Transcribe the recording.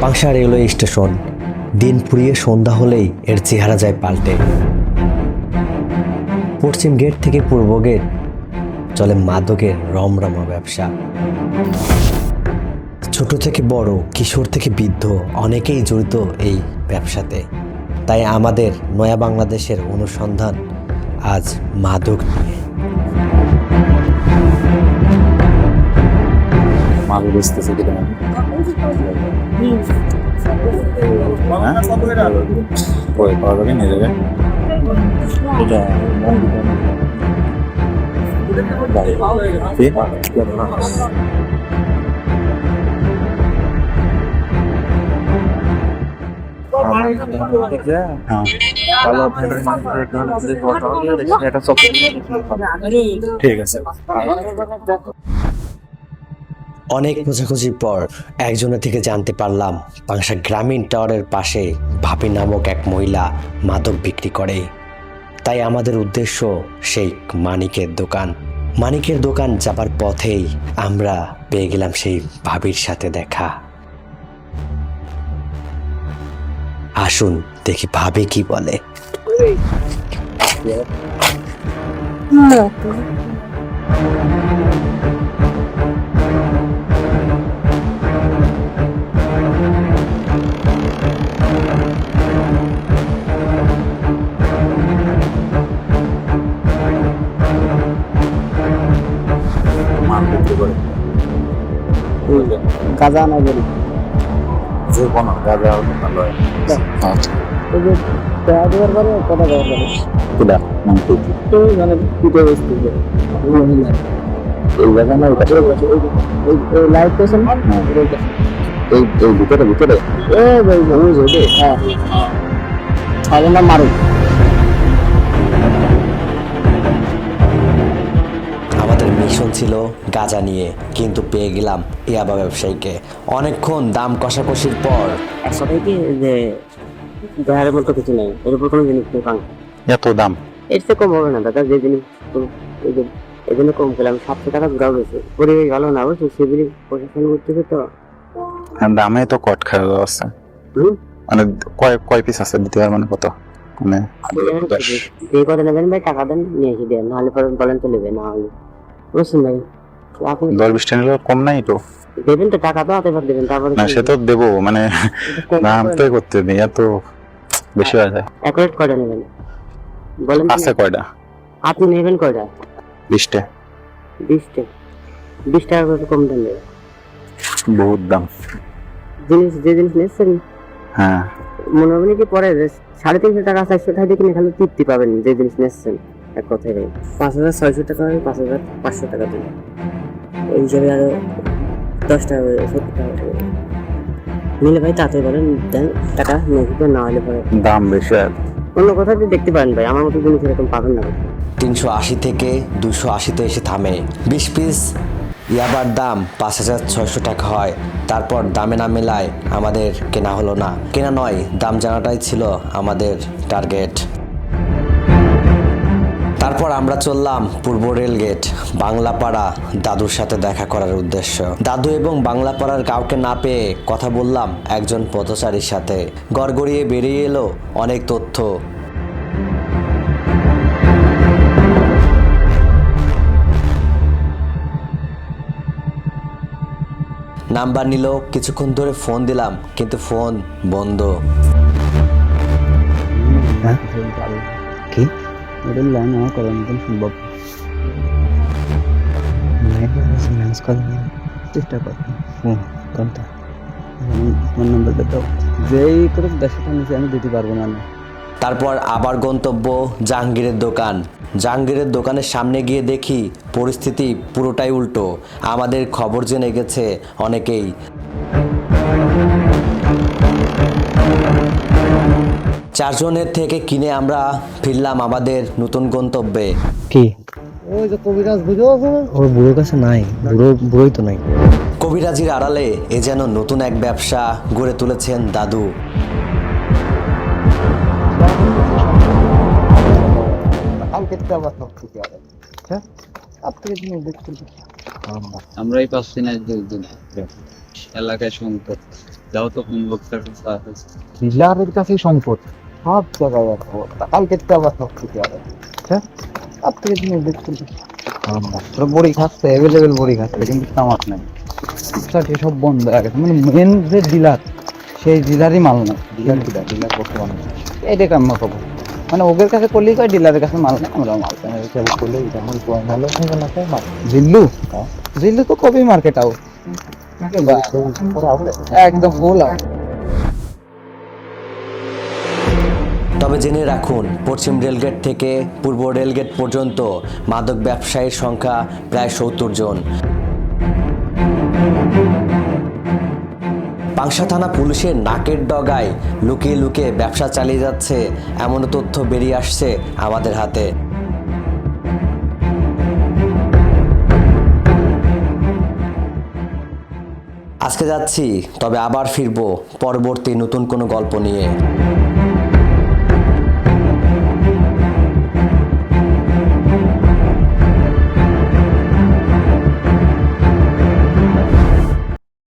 Pangsha railway station. দিন ফুরিয়ে সন্ধ্যা হলেই এর চেহারা যায় পাল্টে। পশ্চিম গেট থেকে পূর্ব গেট চলে মাদকের রমরমা ব্যবসা। ছোট থেকে বড়, কিশোর থেকে বৃদ্ধ অনেকেই জড়িত এই ব্যবসাতে। তাই আমাদের নয়া বাংলাদেশের অনুসন্ধান আজ মাদক নিয়ে। মাল বেচতেছে কি তেমন কই পাওয়া যাবে নিয়ে যাবে। এটা হ্যাঁ ঠিক আছে। অনেক খোঁজাখুঁজির পর একজনের থেকে জানতে পারলাম পাংশা গ্রামীণ টাওয়ারের পাশে ভাপি নামক এক মহিলা মাদক বিক্রি করে। তাই আমাদের উদ্দেশ্য সেই মানিকের দোকান। মানিকের দোকান যাবার পথেই আমরা পেয়ে গেলাম সেই ভাবির সাথে দেখা। আসুন দেখি ভাবি কি বলে। মাল গাঁজা না বলি যে কোনো গাঁজা ভালো হয় আচ্ছা। ওই যে পেঁয়া দেওয়ার পরে কথা দেওয়ার পরে কুলা কি তো মানে পিঠে বসতে এই জায়গা না ওটা ওই লাইট পেয়েছেন এই এই ভিতরে ভিতরে এ ভাই ভাই ওই হ্যাঁ হবে না মারুক ছিল গাঁজা নিয়ে কিন্তু পেয়ে গেলাম ইয়াবা ব্যবসায়ীকে। অনেকক্ষণ দাম কষাকষির পর একসাথে কি যে দেহারের মতো কিছু নেই এর উপর কোনো জিনিস নেই এত দাম? এর চেয়ে কম হবে না দাদা যে জিনিস তো- এই জন্য কম পেলাম সাতশো টাকা ঘুরাও গেছে পরিবেশ ভালো না বুঝছ সেগুলি প্রশাসন করতেছে তো। দামে তো কট খাওয়া হুম? মানে কয় কয় পিস আছে দিতে পারবেন কত? মানে যে কথা নেবেন ভাই টাকা দেন নিয়ে এসে দেন। নাহলে পরে বলেন তো নেবে না হলে বুঝছেন ভাই? আপনি দশ বিশটা নিলে কম নাই তো। দেবেন তো টাকা তো হাতে দেবেন তারপরে না সে তো দেবো মানে দাম তো করতে নেই এত বেশি হয়ে যায়। এক রেট কয়টা নেবেন? বলেন আছে কয়টা? আপনি নেবেন কয়টা? বিশটা। বিশটা। বিশ টাকা করে কম দাম নেবেন। বহুত দাম। জিনিস যে জিনিস নিচ্ছেন হ্যাঁ। মনে হবে না কি পরে সাড়ে তিনশো টাকা চারশো টাকা দিয়ে কিনে খালি তৃপ্তি পাবেন যে জিনিস নিচ্ছেন। এক কথায় ভাই পাঁচ হাজার ছয়শো টাকা হয় পাঁচ হাজার পাঁচশো টাকা দিন ওই হিসাবে আরও দশ টাকা করে সত্তর টাকা করে। নিলে ভাই তাতে বলেন দেন টাকা নদীতে না হলে পরে। দাম বেশি আর অন্য কোথাও দেখতে পারেন ভাই আমার মতো জিনিস এরকম পাবেন না তিনশো আশি থেকে দুশো আশিতে এসে থামে। বিশ পিস ইয়াবার দাম পাঁচ হাজার ছয়শো টাকা হয়। তারপর দামে না মেলায় আমাদের কেনা হলো না। কেনা নয় দাম জানাটাই ছিল আমাদের টার্গেট। তারপর আমরা চললাম পূর্ব রেল গেট, বাংলাপাড়া দাদুর সাথে দেখা করার উদ্দেশ্য। দাদু এবং বাংলাপাড়ার কাউকে না পেয়ে কথা বললাম একজন পথচারীর সাথে। গড়গড়িয়ে বেরিয়ে এলো অনেক তথ্য। নাম্বার নিল, কিছুক্ষণ ধরে ফোন দিলাম, কিন্তু ফোন বন্ধ। কি? ওটা লাইন আমার করার মতন সম্ভব ম্যানেজ করা চেষ্টা কর। ফোন কোনটা? ফোন নাম্বারটা দাও। যেই করে দেড়শো নিচে আমি দিতে পারব না। তারপর আবার গন্তব্য জাহাঙ্গীরের দোকান। জাহাঙ্গীরের দোকানের সামনে গিয়ে দেখি পরিস্থিতি পুরোটাই উল্টো। আমাদের খবর জেনে গেছে অনেকেই। চারজনের থেকে কিনে আমরা ফিরলাম আমাদের নতুন গন্তব্যে। কি? ওই যে কবিরাজ বুঝো ওর বুড়োর কাছে নাই। বুড়ো বুড়োই তো নাই। কবিরাজির আড়ালে এ যেন নতুন এক ব্যবসা গড়ে তুলেছেন দাদু। আছে হ্যাঁ? আমরাই পাচ্ছি না এলাকায় সম্পদ যাও তো কোন লোকটার কাছে আছে কাছে সম্পদ সব জায়গায় কালকে তো আবার সব কিছু হবে। হ্যাঁ তার থেকে তুমি দেখতে মাত্র বড়ি খাচ্ছে অ্যাভেলেবেল বড়ি খাচ্ছে কিন্তু তামাক নাই। সব বন্ধ হয়ে গেছে। মানে মেন যে ডিলার সেই ডিলারই মাল না ডিলার ডিলার ডিলার বর্তমানে। মানে ওদের কাছে করলেই কয় ডিলারের কাছে মাল নেই। আমরা মাল করলে যেমন ভালো জিল্লু? জিল্লু তো কবি মার্কেট আউট। একদম ফুল আউট তবে জেনে রাখুন, পশ্চিম রেলগেট থেকে পূর্ব রেলগেট পর্যন্ত মাদক ব্যবসায়ীর সংখ্যা প্রায় সত্তর জন। পাংশা থানা পুলিশের নাকের ডগায় লুকিয়ে লুকিয়ে ব্যবসা চালিয়ে যাচ্ছে, এমন তথ্য বেরিয়ে আসছে আমাদের হাতে। আজকে যাচ্ছি, তবে আবার ফিরবো, পরবর্তী নতুন কোনো গল্প নিয়ে।